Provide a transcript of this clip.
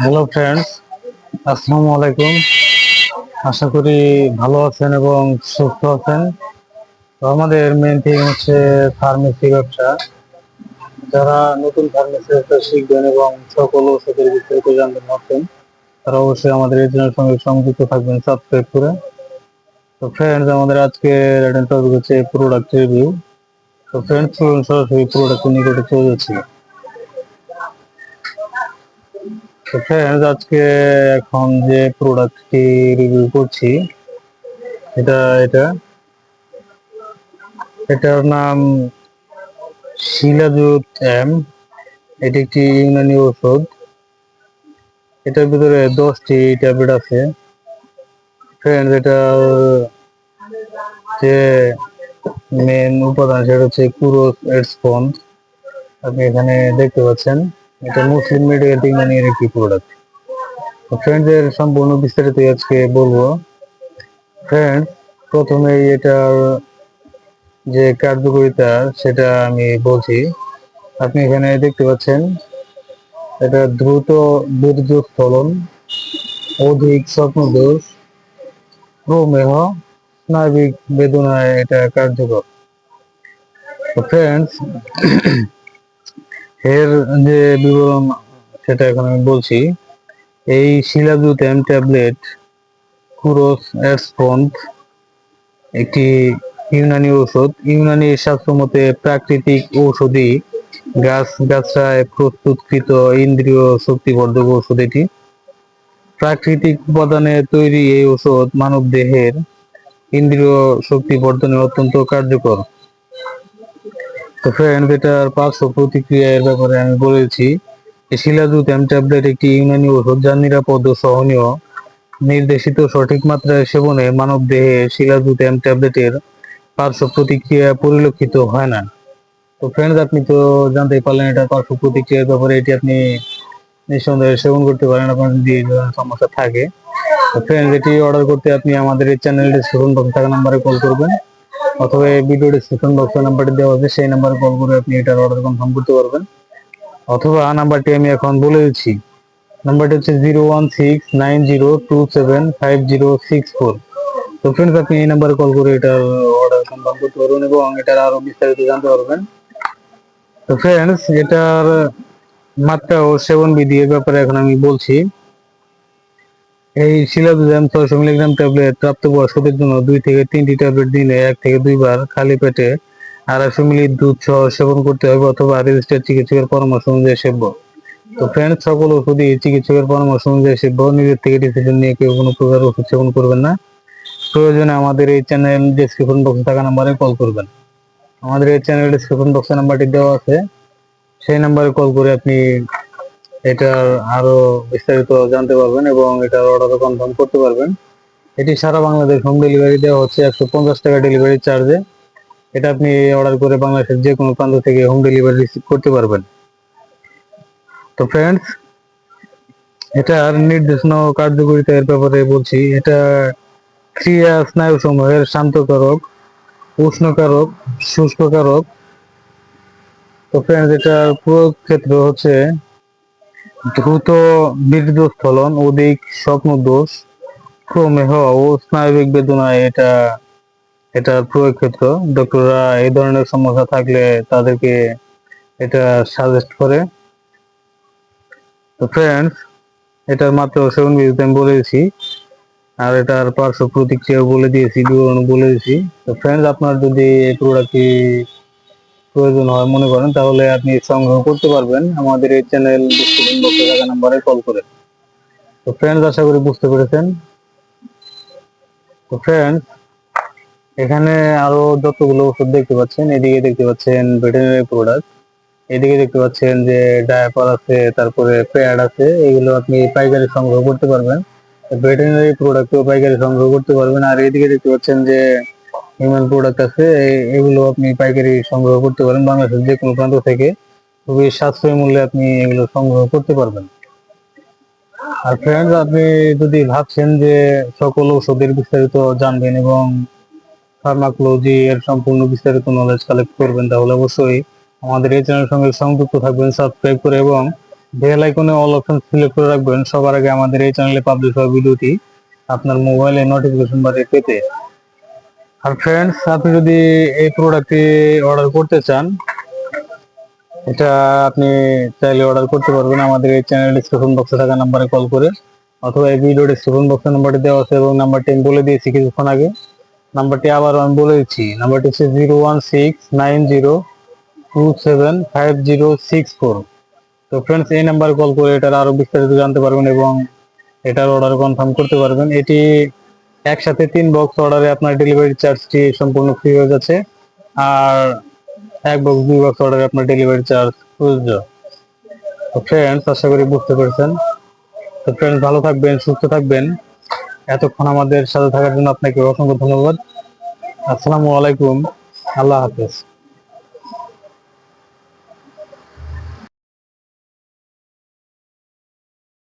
Hello friends আসসালামু আলাইকুম। আশা করি ভালো আছেন এবং সুস্থ আছেন। তো আমাদের মেন থিম হচ্ছে ফার্মেসি ব্যবসা। যারা নতুন ফার্মেসি ব্যবসা শিখবেন এবং সকল ওষুধের বিস্তারিত জানতে পারছেন তারা অবশ্যই আমাদের এই চ্যানেলের সঙ্গে সংযুক্ত থাকবেন সাবস্ক্রাইব করে। তো ফ্রেন্ডস আমাদের আজকে রেডেন টপিক হচ্ছে প্রোডাক্ট রিভিউ তো ফ্রেন্ডস সরাসরি প্রোডাক্টের নিকটে চলে যাচ্ছি ফ্রেন্ডস আজকে এখন যে প্রোডাক্টটি রিভিউ করছি, এটা এটা, এটার নাম শিলাজুত এম এটি একটি ইউনানি ওষুধ এটার ভিতরে দশটি ট্যাবলেট আছে। ফ্রেন্ডস এটার যে মেন উপাদান, সেটা হচ্ছে কুরোস এডস্পন আপনি এখানে দেখতে পাচ্ছেন। এটা মুসলিম মেডিকেল ইউনানির একটি প্রোডাক্ট ফ্রেন্ডস এর সম্পূর্ণ বিস্তারিত আজকে বলব। ফ্রেন্ডস প্রথমে এটার যে কার্যকারিতা, সেটা আমি বলছি। আপনি এখানে দেখতে পাচ্ছেন, এটা দ্রুত বীর্য স্থলন অধিক স্বপ্নদোষ, প্রমেহ স্নায়বিক বেদনায় এটা কার্যকর। ফ্রেন্ডস এর যে বিবরণ, সেটা এখন আমি বলছি, এই শিলাজুতেম ট্যাবলেট, কুরোস এসফন্ট একটি ইউনানি ঔষধ। ইউনানি শাস্ত্র মতে প্রাকৃতিক ঔষধি গাছ গাছায় প্রস্তুতকৃত ইন্দ্রিয় শক্তিবর্ধক ঔষধ এটি। প্রাকৃতিক উপাদানে তৈরি এই ঔষধ মানব দেহের ইন্দ্রিয় শক্তি বর্ধনে অত্যন্ত কার্যকর। তো ফ্রেন্ড এটার পার্শ্ব প্রতিক্রিয়া এর ব্যাপারে আমি বলেছি শিলাজুত এম ট্যাবলেট একটি ইউনানি ওষুধ, যা নিরাপদ ও সহনীয়। নির্দেশিত সঠিক মাত্রায় সেবনে মানব দেহে শিলাজুত এম ট্যাবলেটের পার্শ্ব প্রতিক্রিয়া পরিলক্ষিত হয় না। তো ফ্রেন্ডস আপনি তো জানতেই পারলেন এটা পার্শ্ব প্রতিক্রিয়ার ব্যাপারে, এটি আপনি নিঃসন্দেহে সেবন করতে পারেন, আপনার যদি ধরনের সমস্যা থাকে। তো ফ্রেন্ডস এটি অর্ডার করতে আপনি আমাদের এই চ্যানেল ডিসক্রিপশন থাকা নাম্বারে কল করবেন। অথবা এই ভিডিও ডিসক্রিপশন বক্সে নাম্বারটি দেওয়া আছে, সেই নাম্বারে কল করে আপনি এটার অর্ডার কনফার্ম করতে পারবেন। অথবা নাম্বারটি আমি এখন বলে দিচ্ছি। নাম্বারটি হচ্ছে zero one six nine zero two seven five zero six four তো ফ্রেন্ডস আপনি এই নাম্বারে কল করে এটার অর্ডার কনফার্ম করতে পারবেন এবং এটার আরও বিস্তারিত জানতে পারবেন। তো ফ্রেন্ডস এটার মাত্রা ও সেবন বিধি এর ব্যাপারে এখন আমি বলছি। এই শিলাজুজাম ছয়শো মিলিগ্রাম ট্যাবলেট প্রাপ্তবয়স্কদের জন্য দুই থেকে তিনটি ট্যাবলেট দিনে এক থেকে দুইবার খালি পেটে আড়াইশো মিলি দুধ সহ সেবন করতে হবে অথবা রেজিস্টার চিকিৎসকের পরামর্শ অনুযায়ী সেব্য তো ফ্রেন্ড সকল ওষুধই চিকিৎসকের পরামর্শ অনুযায়ী সেব্য নিজের থেকে ডিসিশন নিয়ে কেউ কোনো প্রকার ওষুধ সেবন করবেন না। প্রয়োজনে আমাদের এই চ্যানেল ডিসক্রিপশন বক্সে থাকা নাম্বারে কল করবেন। আমাদের এই চ্যানেল ডিসক্রিপশন বক্সে নাম্বারটি দেওয়া আছে। সেই নাম্বারে কল করে আপনি এটার আরও বিস্তারিত জানতে পারবেন এবং এটার অর্ডার কনফার্ম করতে পারবেন। এটি সারা বাংলাদেশ হোম ডেলিভারি দেওয়া হচ্ছে একশো পঞ্চাশ টাকা ডেলিভারি চার্জে এটা আপনি অর্ডার করে বাংলাদেশের যে কোনো প্রান্ত থেকে হোম ডেলিভারি রিসিভ করতে পারবেন। তো ফ্রেন্ডস এটার নির্দেশনা কার্যকারিতা এর ব্যাপারে বলছি। এটা ক্রিয়া স্নায়ু সমূহের শান্তকারক, উষ্ণকারক, শুষ্ককারক। তো ফ্রেন্ডস এটার প্রয়োগ ক্ষেত্র হচ্ছে দ্রুত বীর্যস্থলন অধিক স্বপ্ন দোষ প্রমেহ ও স্নায়বিক বেদনায় এটা এটার প্রয়োগ ক্ষেত্র ডক্টররা এই ধরনের সমস্যা থাকলে তাদেরকে এটা সাজেস্ট করে। তো ফ্রেন্ডস এটার মাত্র সেভেন বিজিতে আমি বলে দিয়েছি আর এটার পার্শ্ব প্রতিক্রিয়া বলে দিয়েছি বিবরণ বলে দিয়েছি। তো ফ্রেন্ডস আপনার যদি এই প্রোডাক্টটি প্রয়োজন হয়, মনে করেন, তাহলে আপনি সংগ্রহ করতে পারবেন। আমাদের এই চ্যানেল নাম্বারে কল করে। তো ফ্রেন্ডস আশা করি বুঝতে পেরেছেন। তো ফ্রেন্ডস এখানে আরও যতগুলো ওষুধ দেখতে পাচ্ছেন, এদিকে দেখতে পাচ্ছেন ভেটেরিনারি প্রোডাক্ট এদিকে দেখতে পাচ্ছেন যে ডায়াপার আছে, তারপরে প্যাড আছে, এগুলো আপনি পাইকারি সংগ্রহ করতে পারবেন। ভেটেরিনারি প্রোডাক্টও পাইকারি সংগ্রহ করতে পারবেন। আর এদিকে দেখতে পাচ্ছেন যে হিউম্যান প্রোডাক্ট আছে এগুলো আপনি পাইকারি সংগ্রহ করতে পারেন। বাংলাদেশের যে কোনো প্রান্ত থেকে খুবই সাশ্রয়ী মূল্যে আপনি এগুলো সংগ্রহ করতে পারবেন। আর ফ্রেন্ডস আপনি যদি ভাবছেন যে সকল ঔষধের বিস্তারিত জানবেন এবং ফার্মাকোলজি এর সম্পূর্ণ বিস্তারিত নলেজ কালেক্ট করবেন, তাহলে অবশ্যই আমাদের এই চ্যানেলের সঙ্গে সংযুক্ত থাকবেন সাবস্ক্রাইব করে এবং বেল আইকনে অল অপশন সিলেক্ট করে রাখবেন। সবার আগে আমাদের এই চ্যানেলে পাবলিশ হওয়া ভিডিওটি আপনার মোবাইলে নোটিফিকেশন বারে পেতে। আর ফ্রেন্ডস আপনি যদি এই প্রোডাক্টটি অর্ডার করতে চান, এটা আপনি চাইলে অর্ডার করতে পারবেন আমাদের এই চ্যানেল ডিসক্রিপশন বক্সে থাকা নাম্বারে কল করে, অথবা এই ভিডিও ডিসক্রিপশন বক্সে নাম্বারটি দেওয়া আছে এবং নাম্বারটি আমি বলে দিয়েছি কিছুক্ষণ আগে। নাম্বারটি আবার আমি বলে দিচ্ছি নাম্বারটি হচ্ছে zero one six nine zero two seven five zero six four তো ফ্রেন্ডস এই নাম্বারে কল করে এটার আরও বিস্তারিত জানতে পারবেন এবং এটার অর্ডার কনফার্ম করতে পারবেন। এটি একসাথে তিন বক্স অর্ডারে আপনার ডেলিভারি চার্জটি সম্পূর্ণ ফ্রি হয়ে যাচ্ছে। আর এক বক্স দুই বক্স অর্ডারে আপনার ডেলিভারি চার্জ প্রযোজ্য। তো ফ্রেন্ডস আশা করি বুঝতে পেরেছেন। তো ফ্রেন্ডস ভালো থাকবেন, সুস্থ থাকবেন। এতক্ষণ আমাদের সাথে থাকার জন্য আপনাকে অসংখ্য ধন্যবাদ। আসসালামু আলাইকুম। আল্লাহ হাফেজ।